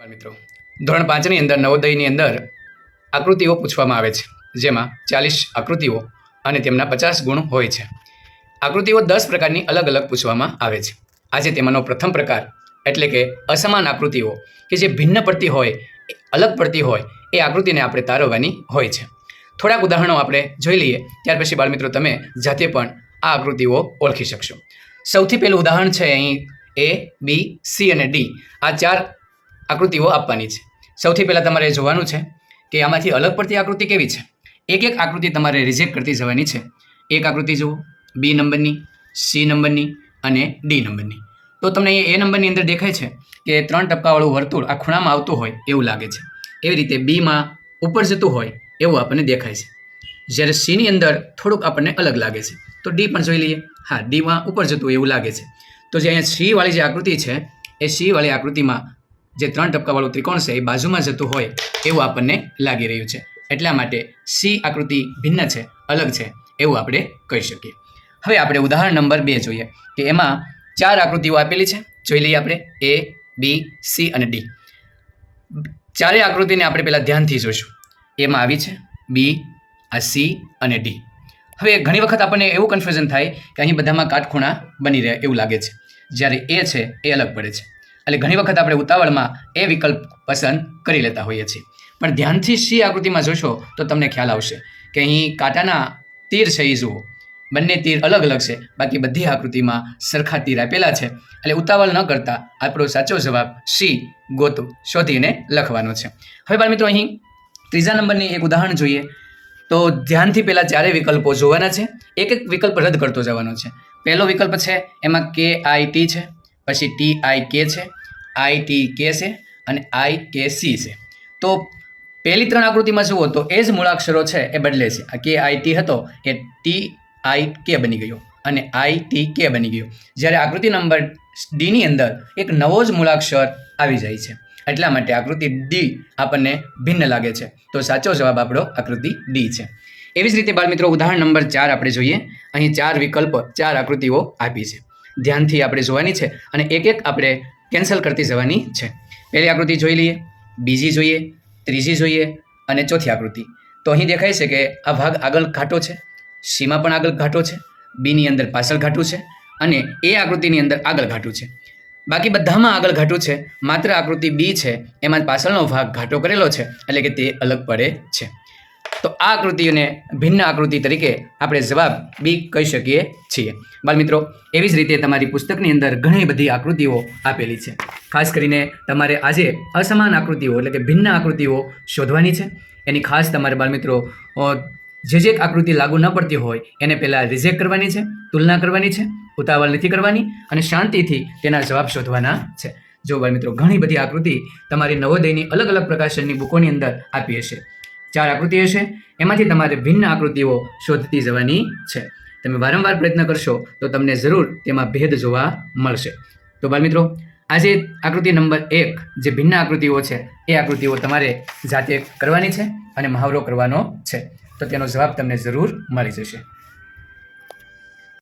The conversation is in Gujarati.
મિત્રો. ધોરણ પાંચની અંદર, નવોદયની અંદર આકૃતિઓ પૂછવામાં આવે છે, જેમાં ચાલીસ આકૃતિઓ અને તેમના પચાસ ગુણ હોય છે. આકૃતિઓ દસ પ્રકારની અલગ અલગ પૂછવામાં આવે છે. આજે તેમાંનો પ્રથમ પ્રકાર એટલે કે અસમાન આકૃતિઓ, કે જે ભિન્ન પડતી હોય, અલગ પડતી હોય, એ આકૃતિને આપણે તારવવાની હોય છે. થોડાક ઉદાહરણો આપણે જોઈ લઈએ. ત્યાર પછી બાળમિત્રો, તમે જાતે પણ આ આકૃતિઓ ઓળખી શકશો. સૌથી પહેલું ઉદાહરણ છે અહીં એ બી સી અને ડી આ ચાર આકૃતિઓ આપવાની છે. સૌથી પહેલાં તમારે જોવાનું છે કે આમાંથી અલગ પડતી આકૃતિ કેવી છે? એક એક આકૃતિ તમારે રિજેક્ટ કરતી જવાની છે. એક આકૃતિ જુઓ બી નંબરની સી નંબરની અને ડી નંબરની. તો તમને એ નંબરની અંદર દેખાય છે કે ત્રણ ટપકાવાળું વર્તુળ આ ખૂણામાં આવતું હોય એવું લાગે છે. એવી રીતે બીમાં ઉપર જતું હોય એવું આપણને દેખાય છે. જ્યારે સીની અંદર થોડુંક આપણને અલગ લાગે છે. તો ડી પણ જોઈ લઈએ. હા ડીમાં ઉપર જતું એવું લાગે છે. તો જે અહીંયા સી વાળી જે આકૃતિ છે, એ સી વાળી આકૃતિમાં જે ત્રણ ટપકાવાળું ત્રિકોણ છે એ બાજુમાં જતું હોય એવું આપણને લાગી રહ્યું છે. એટલા માટે સી આકૃતિ ભિન્ન છે, અલગ છે એવું આપણે કહી શકીએ. હવે આપણે ઉદાહરણ નંબર બે જોઈએ કે એમાં ચાર આકૃતિઓ આપેલી છે. જોઈ લઈએ આપણે એ, બી, સી અને ડી. ચારેય આકૃતિને આપણે પહેલાં ધ્યાનથી જોઈશું એમાં આવી છે બી, આ સી અને ડી. હવે ઘણી વખત આપણને એવું કન્ફ્યુઝન થાય કે અહીં બધામાં કાટખૂણા બની રહે એવું લાગે છે. જ્યારે એ છે એ અલગ પડે છે. એટલે ઘણી વખત આપણે ઉતાવળમાં એ વિકલ્પ પસંદ કરી લેતા હોઈએ છીએ. પણ ધ્યાનથી સી આકૃતિમાં જોશો તો તમને ખ્યાલ આવશે કે અહીં કાંટાના તીર છે એ જુઓ. બંને તીર અલગ અલગ છે. બાકી બધી આકૃતિમાં સરખા તીર આપેલા છે. એટલે ઉતાવળ ન કરતા આપણો સાચો જવાબ સી ગોતુ શોધીને લખવાનો છે. હવે બાળ મિત્રો અહીં ત્રીજા નંબરની એક ઉદાહરણ જોઈએ. તો ધ્યાનથી પહેલાં ચારે વિકલ્પો જોવાના છે. એક એક વિકલ્પ રદ કરતો જવાનો છે. પહેલો વિકલ્પ છે એમાં કે આઈ ટી છે. પછી ટી આઈ કે છે, આઈ ટી કે છે અને આઈ કે સી છે. તો પહેલી ત્રણ આકૃતિમાં જુઓ તો એ જ મૂળાક્ષરો છે એ બદલે છે. આ કે આઈ ટી હતો એ ટી આઈ કે બની ગયો અને આઈ ટી કે બની ગયો. જ્યારે આકૃતિ નંબર ડીની અંદર એક નવો જ મૂળાક્ષર આવી જાય છે. એટલા માટે આકૃતિ ડી આપણને ભિન્ન લાગે છે. તો સાચો જવાબ આપણો આકૃતિ ડી છે. એવી જ રીતે બાળમિત્રો, ઉદાહરણ નંબર ચાર આપણે જોઈએ. અહીં ચાર વિકલ્પ, ચાર આકૃતિઓ આપી છે. ધ્યાનથી આપણે જોવાની છે અને એક એક આપણે કેન્સલ કરતી જવાની છે. પહેલી આકૃતિ જોઈ લઈએ, બીજી જોઈએ, ત્રીજી જોઈએ અને ચોથી આકૃતિ. તો અહીં દેખાય છે કે આ ભાગ આગળ ઘાટો છે, સીમાં પણ આગળ ઘાટો છે, બીની અંદર પાછળ ઘાટું છે અને એ આકૃતિની અંદર આગળ ઘાટું છે. બાકી બધામાં આગળ ઘાટું છે, માત્ર આકૃતિ બી છે, એમાં પાછળનો ભાગ ઘાટો કરેલો છે, એટલે કે તે અલગ પડે છે. તો આ આકૃતિઓને ભિન્ન આકૃતિ તરીકે આપણે જવાબ બી કહી શકીએ છીએ. બાળમિત્રો એવી જ રીતે તમારી પુસ્તકની અંદર ઘણી બધી આકૃતિઓ આપેલી છે. ખાસ કરીને તમારે આજે અસમાન આકૃતિઓ એટલે કે ભિન્ન આકૃતિઓ શોધવાની છે. એની ખાસ તમારે બાળમિત્રો જે જે આકૃતિ લાગુ ન પડતી હોય, એને પહેલાં રિજેક્ટ કરવાની છે, તુલના કરવાની છે, ઉતાવળ નથી કરવાની અને શાંતિથી તેના જવાબ શોધવાના છે. જો બાળમિત્રો ઘણી બધી આકૃતિ તમારી નવોદયની અલગ અલગ પ્રકાશનની બુકોની અંદર આપી હશે. ચાર આકૃતિઓ હશે એમાંથી તમારે ભિન્ન આકૃતિઓ શોધતી જવાની છે. તમે વારંવાર પ્રયત્ન કરશો તો તમને જરૂર તેમાં ભેદ જોવા મળશે. તો બાળમિત્રો, આજે આકૃતિ નંબર એક જે ભિન્ન આકૃતિઓ છે, એ આકૃતિઓ તમારે જાતે કરવાની છે અને મહાવરો કરવાનો છે. તો તેનો જવાબ તમને જરૂર મળી જશે.